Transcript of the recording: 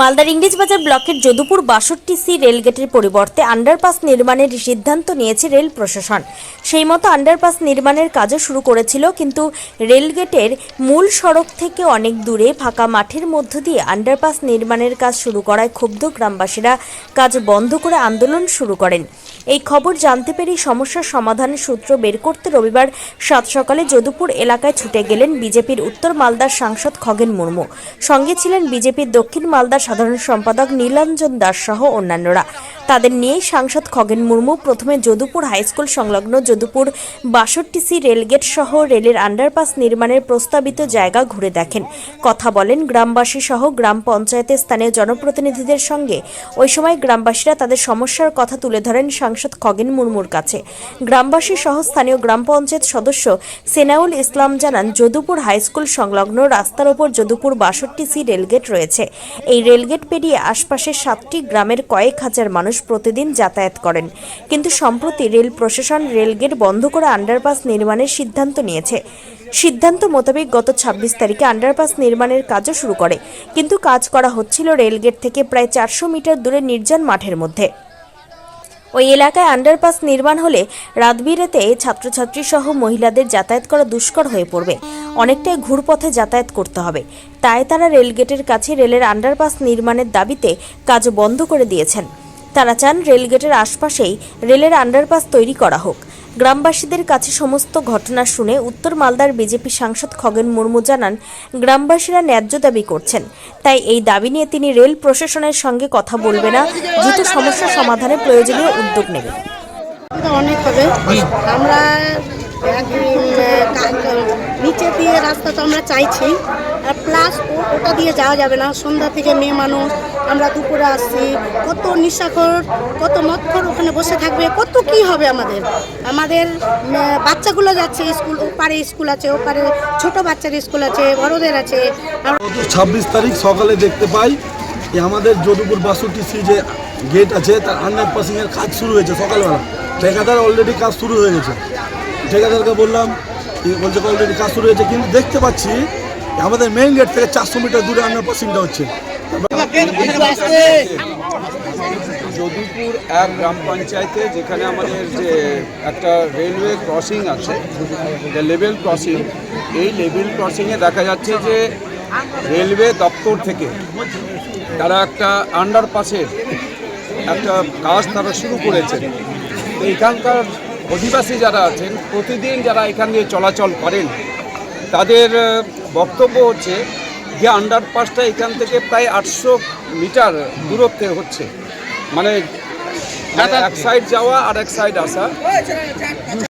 মালদার ইংরেজবাজার ব্লকের যদুপুর বাষট্টি সি রেলগেটের পরিবর্তে আন্ডারপাস নির্মাণের সিদ্ধান্ত নিয়েছে রেল প্রশাসন। সেই মতো আন্ডারপাস নির্মাণের কাজও শুরু করেছিল, কিন্তু রেলগেটের মূল সড়ক থেকে অনেক দূরে ফাঁকা মাঠের মধ্য দিয়ে আন্ডারপাস নির্মাণের কাজ শুরু করায় ক্ষুব্ধ গ্রামবাসীরা কাজ বন্ধ করে আন্দোলন শুরু করেন। এই খবর জানতে পেরেই সমস্যার সমাধানের সূত্র বের করতে রবিবার সাত সকালে যদুপুর এলাকায় ছুটে গেলেন বিজেপির উত্তর মালদার সাংসদ খগেন মুর্মু। সঙ্গে ছিলেন বিজেপির দক্ষিণ মালদার সাধারণ সম্পাদক নীলাঞ্জন দাস সহ অন্যান্যরা। তাদের নিয়েই সাংসদ খগেন মুর্মু প্রথমে যদুপুর হাইস্কুল সংলগ্ন যদুপুর বাষট্টি সি রেলগেট সহ রেলের আন্ডারপাস নির্মাণের প্রস্তাবিত জায়গা ঘুরে দেখেন। কথা বলেন গ্রামবাসী সহ গ্রাম পঞ্চায়েতের স্থানীয় জনপ্রতিনিধিদের সঙ্গে। ওই সময় গ্রামবাসীরা তাদের সমস্যার কথা তুলে ধরেন সাংসদ খগেন মুর্মুর কাছে। গ্রামবাসী সহ স্থানীয় গ্রাম পঞ্চায়েত সদস্য সেনাউল ইসলাম জানান, যদুপুর হাইস্কুল সংলগ্ন রাস্তার ওপর যদুপুর বাষট্টি সি রেলগেট রয়েছে। এই রেলগেট পেরিয়ে আশপাশের সাতটি গ্রামের কয়েক হাজার মানুষ প্রতিদিন যাতায়াত করেন। কিন্তু সম্প্রতি রেল প্রশাসন রেলগেট বন্ধ করে আন্ডারপাস নির্মাণের সিদ্ধান্ত নিয়েছে। সিদ্ধান্ত মোতাবেক গত ছাব্বিশ তারিখে আন্ডারপাস নির্মাণের কাজও শুরু করে। কিন্তু কাজ করা হচ্ছিল রেলগেট থেকে প্রায় চারশো মিটার দূরে নির্জন মাঠের মধ্যে। ওই এলাকায় আন্ডারপাস নির্মাণ হলে রাতবিরেতে ছাত্রছাত্রী সহ মহিলাদের যাতায়াত করা দুষ্কর হয়ে পড়বে। অনেকটাই ঘুরপথে যাতায়াত করতে হবে। তাই তারা রেলগেটের কাছে রেলের আন্ডারপাস নির্মাণের দাবিতে কাজ বন্ধ করে দিয়েছেন। তারা চান রেলগেটের আশপাশেই রেলের আন্ডারপাস তৈরি করা হোক। গ্রামবাসীদের কাছে সমস্ত ঘটনা শুনে উত্তর মালদার বিজেপি সাংসদ খগেন মুর্মু জানান গ্রামবাসীরা ন্যায্য দাবি করছেন। তাই এই দাবি নিয়ে তিনি রেল প্রশাসনের সঙ্গে কথা বলবে না দ্রুত সমস্যা সমাধানে প্রয়োজনীয় উদ্যোগ নেবেন অনেক হবে। আমরা নিচে দিয়ে রাস্তা তো আমরা চাইছি। আর প্লাস ওটা দিয়ে যাওয়া যাবে না। সন্ধ্যা থেকে মেয়ে মানুষ, আমরা দুপুরে আসছি। কত নিশাখর, কত মৎখর ওখানে বসে থাকবে, কত কি হবে আমাদের? আমাদের বাচ্চাগুলো যাচ্ছে স্কুল, ওপারে স্কুল আছে, ওপারে ছোট বাচ্চার স্কুল আছে, বড়দের আছে। ছাব্বিশ তারিখ সকালে দেখতে পাই যে আমাদের যদুপুর বাষট্টি সি যে গেট আছে, তার আন্ডারপাসিং এর কাজ শুরু হয়েছে সকালবেলা। ঠিকাদার অলরেডি কাজ শুরু হয়ে গেছে। ঠিকাদারকে বললাম বলছে অলরেডি কাজ শুরু হয়েছে কিন্তু দেখতে পাচ্ছি, আমাদের মেইন গেট থেকে চারশো মিটার দূরে আন্ডারপাসিংটা হচ্ছে। যদুপুর এক গ্রাম পঞ্চায়েতে যেখানে আমাদের যে একটা রেলওয়ে ক্রসিং আছে লেভেল ক্রসিং এই লেভেল ক্রসিংয়ে দেখা যাচ্ছে যে রেলওয়ে দপ্তর থেকে তারা একটা আন্ডারপাসের একটা কাজ তারা শুরু করেছে। তো এখানকার অধিবাসী যারা আছেন প্রতিদিন যারা এখান দিয়ে চলাচল করেন তাদের বক্তব্য হচ্ছে যে আন্ডারপাসটা এখান থেকে প্রায় আটশো মিটার দূরত্বে হচ্ছে। মানে মানে এক সাইড যাওয়া আর এক সাইড আসা।